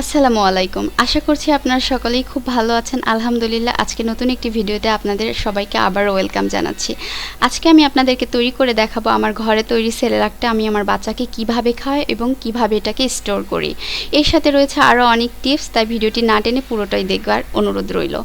আসসালামু আলাইকুম। আশা করছি আপনারা সকলেই খুব ভালো আছেন। আলহামদুলিল্লাহ, আজকে নতুন একটি ভিডিওতে আপনাদের সবাইকে আবারও ওয়েলকাম জানাচ্ছি। আজকে আমি আপনাদেরকে তৈরি করে দেখাবো আমার ঘরে তৈরি সেরেলাকটা আমি আমার বাচ্চাকে কীভাবে খাওয়াই এবং কীভাবে এটাকে স্টোর করি। এর সাথে রয়েছে আরও অনেক টিপস, তাই ভিডিওটি না টেনে পুরোটাই দেখবার অনুরোধ রইল।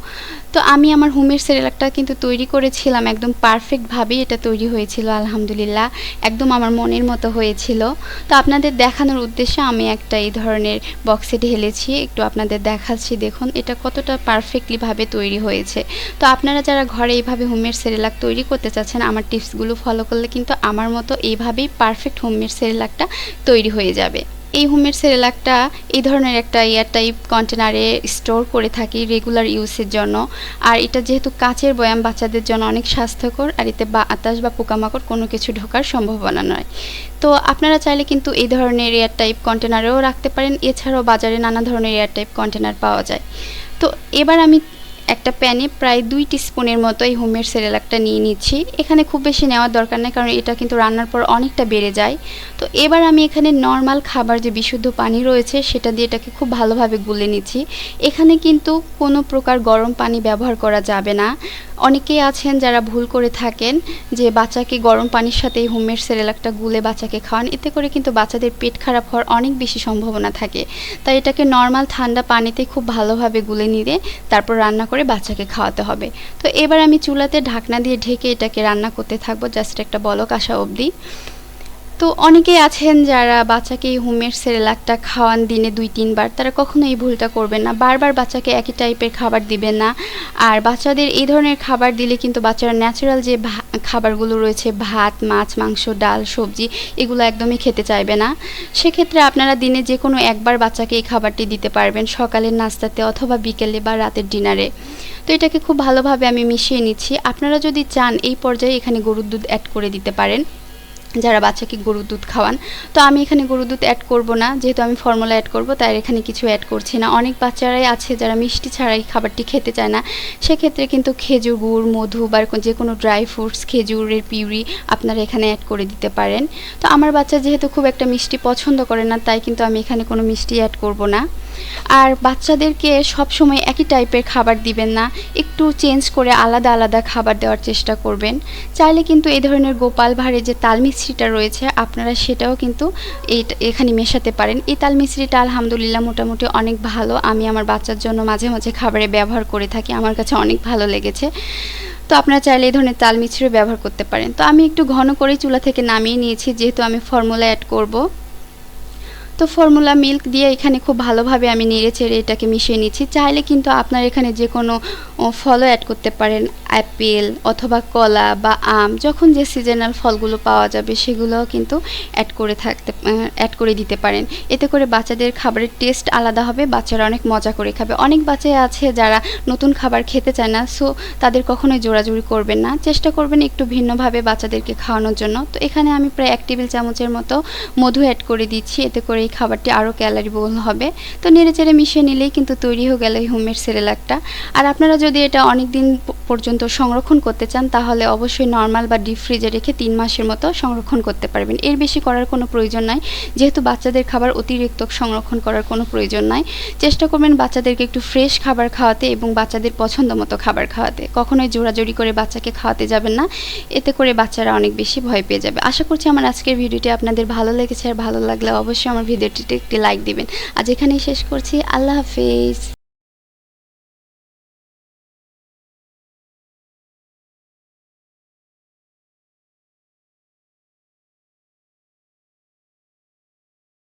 তো আমি আমার হোমের সেরেলাকটা কিন্তু তৈরি করেছিলাম, একদম পারফেক্টভাবেই এটা তৈরি হয়েছিল, আলহামদুলিল্লাহ। একদম আমার মনের মতো হয়েছিল। তো আপনাদের দেখানোর উদ্দেশ্যে আমি একটা এই ধরনের বক্সে ঢেলেছি একটু আপনাদের দেখাচ্ছি। দেখুন, এটা কতটা পারফেক্টলিভাবে তৈরি হয়েছে। তো আপনারা যারা ঘরে এইভাবে হোমমেড সেরেলাক তৈরি করতে চাচ্ছেন, আমার টিপসগুলো ফলো করলে কিন্তু আমার মতো এইভাবেই পারফেক্ট হোমমেড সেরেলাকটা তৈরি হয়ে যাবে। এই হোমের সেরেলাকটা এই ধরনের একটা এয়ার টাইপ কন্টেনারে স্টোর করে থাকি রেগুলার ইউজের জন্য। আর এটা যেহেতু কাচের বয়াম বাচ্চাদের জন্য অনেক স্বাস্থ্যকর, আর এতে বাতাস বা পোকামাকড় কোনো কিছু ঢোকার সম্ভাবনা নয়। তো আপনারা চাইলে কিন্তু এই ধরনের এয়ার টাইপ কন্টেনারেও রাখতে পারেন। এছাড়াও বাজারে নানা ধরনের এয়ার টাইপ কন্টেনার পাওয়া যায়। তো এবার আমি একটা প্যানে প্রায় দুই স্পুনের মতো এই হোমের সেরেলাকটা নিয়ে নিচ্ছি। এখানে খুব বেশি নেওয়ার দরকার নেই, কারণ এটা কিন্তু রান্নার পর অনেকটা বেড়ে যায়। তো এবার আমি এখানে নর্মাল খাবার যে বিশুদ্ধ পানি রয়েছে, সেটা দিয়ে এটাকে খুব ভালোভাবে গুলে নিচ্ছি। এখানে কিন্তু কোনো প্রকার গরম পানি ব্যবহার করা যাবে না। অনেকেই আছেন যারা ভুল করে থাকেন যে বাচ্চাকে গরম পানির সাথে এই হোমের সেরেলাকটা গুলে বাচ্চাকে খাওয়ান। এতে করে কিন্তু বাচ্চাদের পেট খারাপ হওয়ার অনেক বেশি সম্ভাবনা থাকে। তাই এটাকে নর্মাল ঠান্ডা পানিতে খুব ভালোভাবে গুলে নিয়ে তারপর রান্না করে বাচ্চাকে খাওয়াতে হবে। তো এবার আমি চুলাতে ঢাকনা দিয়ে ঢেকে এটাকে রান্না করতে থাকব জাস্ট একটা বলক আসা অবধি। তো অনেকেই আছেন যারা বাচ্চাকে হোমের সেরেলাকটা খাওয়ান দিনে দুই, তিনবার, তারা কখনো এই ভুলটা করবেন না। বারবার বাচ্চাকে একই টাইপের খাবার দিবেন না। আর বাচ্চাদের এই ধরনের খাবার দিলে কিন্তু বাচ্চারা ন্যাচারাল যে খাবারগুলো রয়েছে, ভাত, মাছ, মাংস, ডাল, সবজি, এগুলো একদমই খেতে চাইবে না। সেক্ষেত্রে আপনারা দিনে যে কোনো একবার বাচ্চাকে এই খাবারটি দিতে পারবেন সকালের নাস্তাতে অথবা বিকেলে বা রাতের ডিনারে। তো এটাকে খুব ভালোভাবে আমি মিশিয়ে নিচ্ছি। আপনারা যদি চান, এই পর্যায়ে এখানে গরুর দুধ অ্যাড করে দিতে পারেন। যারা বাচ্চাকে গরুর দুধ খাওয়ান। তো আমি এখানে গরুর দুধ অ্যাড করব না। যেহেতু আমি ফর্মুলা অ্যাড করব, তাই এখানে কিছু অ্যাড করছি না। অনেক বাচ্চারাই আছে যারা মিষ্টি ছাড়াই খাবারটি খেতে চায় না। সেক্ষেত্রে কিন্তু খেজুর গুড়, মধু বা যে কোনো ড্রাই ফ্রুটস খেজুরের পিউরি আপনারা এখানে অ্যাড করে দিতে পারেন। তো আমার বাচ্চা যেহেতু খুব একটা মিষ্টি পছন্দ করে না, তাই কিন্তু আমি এখানে কোনো মিষ্টি অ্যাড করব না। আর বাচ্চাদেরকে সব সময় একই টাইপের খাবার দিবেন না, একটু চেঞ্জ করে আলাদা আলাদা খাবার দেওয়ার চেষ্টা করবেন। চাইলে কিন্তু এই ধরনের গোপাল ভাড়ে যে তাল মিশ্রিটা রয়েছে, আপনারা সেটাও কিন্তু এই এখানে মেশাতে পারেন। এই তাল মিশ্রিটা আলহামদুলিল্লাহ মোটামুটি অনেক ভালো। আমি আমার বাচ্চার জন্য মাঝে মাঝে খাবারে ব্যবহার করে থাকি। আমার কাছে অনেক ভালো লেগেছে। তো আপনারা চাইলে এই ধরনের তাল মিশ্রি ব্যবহার করতে পারেন। তো আমি একটু ঘন করেই চুলা থেকে নামিয়ে নিয়েছি, যেহেতু আমি ফর্মুলা অ্যাড করব। তো ফর্মুলা মিল্ক দিয়ে এখানে খুব ভালোভাবে আমি নেড়ে চেড়ে এটাকে মিশিয়ে নিচ্ছি। চাইলে কিন্তু আপনার এখানে যে কোনো ফলও অ্যাড করতে পারেন। অ্যাপেল অথবা কলা বা আম, যখন যে সিজনাল ফলগুলো পাওয়া যাবে সেগুলোও কিন্তু অ্যাড করে থাকতে অ্যাড করে দিতে পারেন। এতে করে বাচ্চাদের খাবারের টেস্ট আলাদা হবে, বাচ্চারা অনেক মজা করে খাবে। অনেক বাচ্চাই আছে যারা নতুন খাবার খেতে চায় না সো তাদের কখনোই জোরাজুরি করবেন না। চেষ্টা করবেন একটু ভিন্নভাবে বাচ্চাদেরকে খাওয়ানোর জন্য। তো এখানে আমি প্রায় এক টেবিল চামচের মতো মধু অ্যাড করে দিচ্ছি। এতে করে এই খাবারটি আরও ক্যালারি বহুল হবে। তো নেড়ে চেড়ে মিশিয়ে নিলেই কিন্তু তৈরি হয়ে গেল এই হোমের সেরেলাকটা আর আপনারা যদি এটা অনেক দিন পর্যন্ত সংরক্ষণ করতে চান, তাহলে অবশ্যই নর্মাল বা ডিপ ফ্রিজে রেখে তিন মাসের মতো সংরক্ষণ করতে পারবেন। এর বেশি করার কোনো প্রয়োজন নাই। যেহেতু বাচ্চাদের খাবার অতিরিক্ত সংরক্ষণ করার কোনো প্রয়োজন নাই। চেষ্টা করবেন বাচ্চাদেরকে একটু ফ্রেশ খাবার খাওয়াতে এবং বাচ্চাদের পছন্দ মতো খাবার খাওয়াতে। কখনোই জোড়াজোড়ি করে বাচ্চাকে খাওয়াতে যাবেন না। এতে করে বাচ্চারা অনেক বেশি ভয় পেয়ে যাবে। আশা করছি আমার আজকের ভিডিওটি আপনাদের ভালো লেগেছে। আর ভালো লাগলে অবশ্যই আমার ভিডিওটিতে একটি লাইক দিবেন। আজ এখানেই শেষ করছি। আল্লাহ হাফিজ।